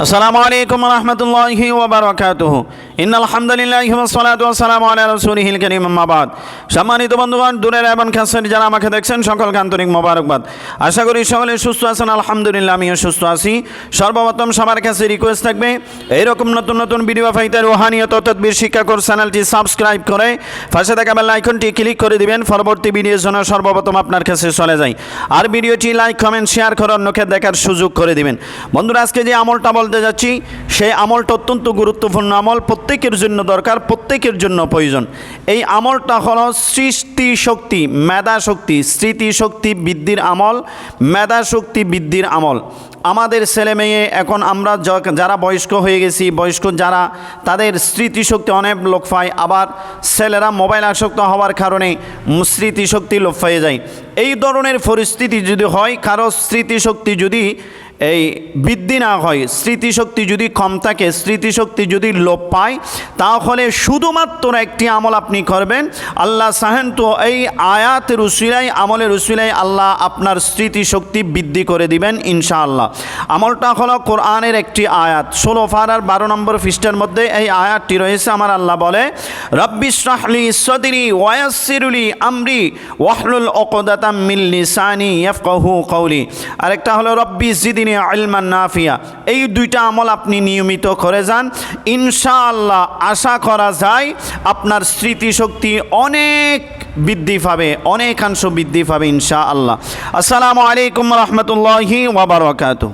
আসসালামু আলাইকুম রহমতুল্লাহি ওবরাকাতুহু ইন্নাল হামদুলিল্লাহি ওয়া সালাতু ওয়া সালামু আলা রাসূলিহিল কারীম, আম্মা বাদ। সম্মানিত বন্ধুগণ, দূরের এবং কাছের যারা আমাকে দেখছেন, সকলকে আন্তরিক মোবারকবাদ। আশা করি সকলে সুস্থ আছেন, আলহামদুলিল্লাহ, আমিও সুস্থ আছি। সর্বপ্রথম সবার কাছে রিকোয়েস্ট থাকবে, এইরকম নতুন নতুন ভিডিও পাইতে রুহানিয়ত তদবির শিক্ষা কোর্স চ্যানেলটি সাবস্ক্রাইব করে পাশে থাকা বেল আইকনটি ক্লিক করে দিবেন, পরবর্তী ভিডিওর জন্য সর্বপ্রথম আপনার কাছে চলে যায় আর ভিডিওটি লাইক কমেন্ট শেয়ার করে অন্যকে দেখার সুযোগ করে দিবেন। বন্ধুরা, আজকে যে আমলটা বলতে যাচ্ছি। সেই আমলটা অত্যন্ত গুরুত্বপূর্ণ আমল, প্রত্যেকের জন্য দরকার, প্রত্যেকের জন্য প্রয়োজন। এই আমলটা হলো সৃষ্টি শক্তি মেধা শক্তি স্মৃতি শক্তি বৃদ্ধির আমল মেধা শক্তি বৃদ্ধির আমল। আমাদের ছেলে মেয়ে, এখন আমরা যারা বয়স্ক হয়ে গেছি, বয়স্ক যারা, তাদের স্মৃতিশক্তি অনেক লোক পায়। আবার ছেলেরা মোবাইল আসক্ত হওয়ার কারণে স্মৃতিশক্তি লোপ পেয়ে যায়। এই ধরনের পরিস্থিতি যদি হয়, কারও স্মৃতিশক্তি যদি এই বৃদ্ধি না হয়, স্মৃতিশক্তি যদি কম থাকে, স্মৃতিশক্তি যদি লোপ পায়, তাহলে শুধুমাত্র একটি আমল আপনি করবেন। আল্লাহ সাহেন তো এই আয়াত রুসিলাই আমলের রুসিলাই আল্লাহ আপনার স্মৃতিশক্তি বৃদ্ধি করে দিবেন ইনশাআল্লাহ। আমলটা হলো কোরআনের একটি আয়াত। ষোলো ফারার বারো নম্বর পৃষ্ঠার মধ্যে এই আয়াতটি রয়েছে, আমার আল্লাহ বলে রব্বিশরাহলি সদিরি ওয়াসিরুলি আমরি ওয়াহলুল অকদাতাম মিল্লি সানি ইয়াফকাহু কৌলি আরেকটা হলো, রব্বি জিদিনী আলমান নাফিয়া, এই দুইটা আমল আপনি নিয়মিত করে যান। ইনশাআল্লাহ আশা করা যায় আপনার স্মৃতিশক্তি অনেক বৃদ্ধি পাবে, অনেকাংশ বৃদ্ধি পাবে ইনশাআল্লাহ। আসসালামু আলাইকুম রহমতুল্লাহি ওবরাকাতুহ